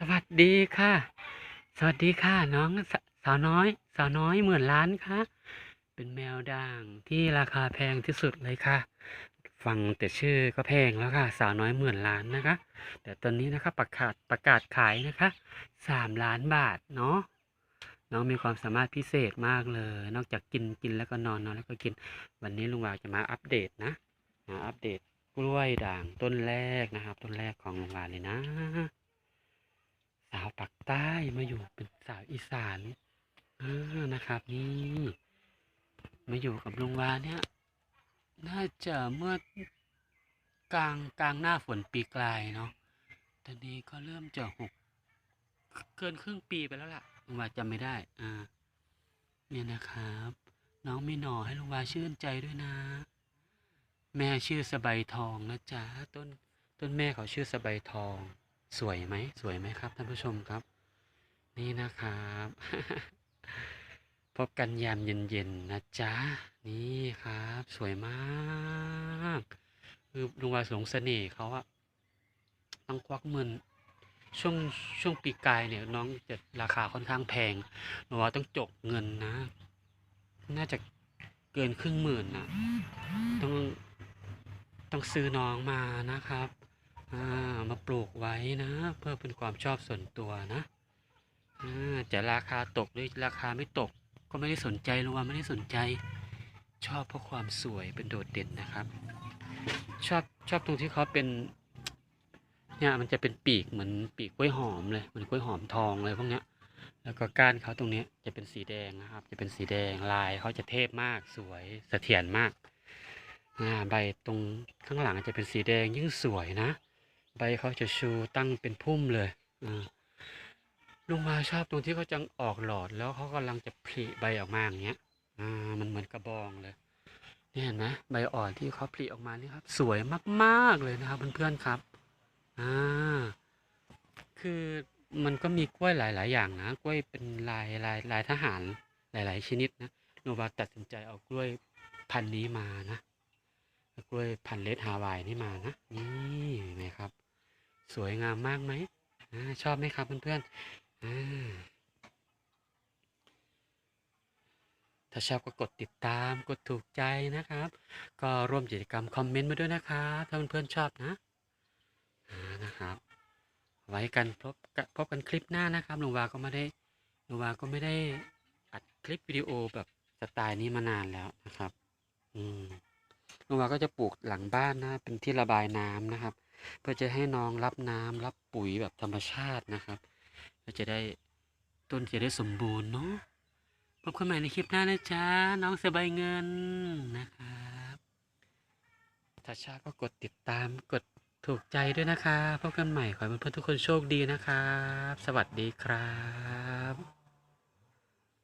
สวัสดีค่ะ สวัสดีค่ะ น้องสสาวน้อย สาวน้อยหมื่นล้านค่ะ เป็นแมวด่างที่ราคาแพงที่สุดเลยค่ะ ฟังแต่ชื่อก็แพงแล้วค่ะ สาวน้อยหมื่นล้านนะคะ แต่ตอนนี้นะคะประกาศประกาศขายนะคะสามล้านบาทเนาะน้องมีความสามารถพิเศษมากเลย นอกจากกินกินแล้วก็นอนนอนแล้วก็กิน วันนี้ลุงวาวจะมาอัปเดตนะมาอัปเดตกล้วยด่างต้นแรกนะครับ ต้นแรกของลุงวาวเลยนะ ใต้มาอยู่เป็นสาวอีสานอ่านะครับ นี่มาอยู่กับลุงวาเนี่ย น่าจะเมื่อกลางกลางหน้าฝนปีกลายเนาะตอนนี้ก็เริ่มจะหกเกินครึ่งปีไปแล้วล่ะลุงวาจำไม่ได้อ่าเนี่ยนะครับ น้องมีหน่อให้ลุงวาชื่นใจด้วยนะ แม่ชื่อสบายทองนะจ๊ะต้นต้นแม่เขาชื่อสบายทอง สวยไหมสวยไหมครับท่านผู้ชมครับ นี่นะครับพบกันยามเย็นๆนะจ๊ะ นี่ครับ สวยมาก คือลุงวาสงเสน่ห์เขาอะต้องควักเงินช่วงช่วงปีกายเนี่ยน้องจะราคาค่อนข้างแพงลุงวาต้องจกเงินนะ น่าจะเกินครึ่งหมื่นนะต้องต้องซื้อน้องมานะครับามาปลูกไว้นะ เพื่อเป็นความชอบส่วนตัวนะ อ่าจะราคาตกหรือราคาไม่ตก ก็ไม่ได้สนใจลุงว่าไม่ได้สนใจ ชอบเพราะความสวยเป็นโดดเด่นนะครับ ชอบชอบตรงที่เขาเป็นเนี่ยมันจะเป็นปีกเหมือนปีกกล้วยหอมเลยเหมือนกล้วยหอมทองเลยพวกเนี้ย แล้วก็ก้านเขาตรงนี้จะเป็นสีแดงนะครับ จะเป็นสีแดงลายเขาจะเทพมากสวยเสถียรมากใบตรงข้างหลังจะเป็นสีแดงยิ่งสวยนะ ใบเขาจะชูตั้งเป็นพุ่มเลยอ่า ลุงมาชอบตรงที่เขาจะออกหลอดแล้วเขากำลังจะผลิใบออกมาอย่างเงี้ย อ่า มันเหมือนกระบองเลยนี่เห็นไหมใบอ่อนที่เขาผลิออกมานี่ครับ สวยมากๆเลยนะครับเพื่อนๆครับ อ่า คือมันก็มีกล้วยหลาย ๆ อย่างนะ กล้วยเป็นลายลายลายทหารหลาย ๆ ชนิดนะโนบาตัดสินใจเอากล้วยพันธุ์นี้มานะ กล้วยพันธุ์เลดฮาวายนี่มานะ นี่เห็นไหมครับ สวยงามมากไหมอชอบไหมครับเพื่อนๆ ถ้าชอบก็กดติดตามกดถูกใจนะครับ ก็ร่วมกิจกรรมคอมเมนต์มาด้วยนะครับถ้าเพื่อนๆชอบนะนะครับ ไว้กันพบกันพบกันคลิปหน้านะครับลุงวาก็ไม่ได้ลุงวาก็ไม่ได้อัดคลิปวิดีโอแบบสไตล์นี้มานานแล้วนะครับ อืมลุงวาก็จะปลูกหลังบ้านนะ เป็นที่ระบายน้ำนะครับ เพื่อจะให้น้องรับน้ำรับปุ๋ยแบบธรรมชาตินะครับ ก็จะได้ต้นจะได้สมบูรณ์เนาะพบกันใหม่ในคลิปหน้านะจ๊ะ น้องสบายเงินนะครับถ้าชอบก็กดติดตามกดถูกใจด้วยนะครับพบกันใหม่ขอให้เพื่อนๆทุกคนโชคดีนะครับ สวัสดีครับ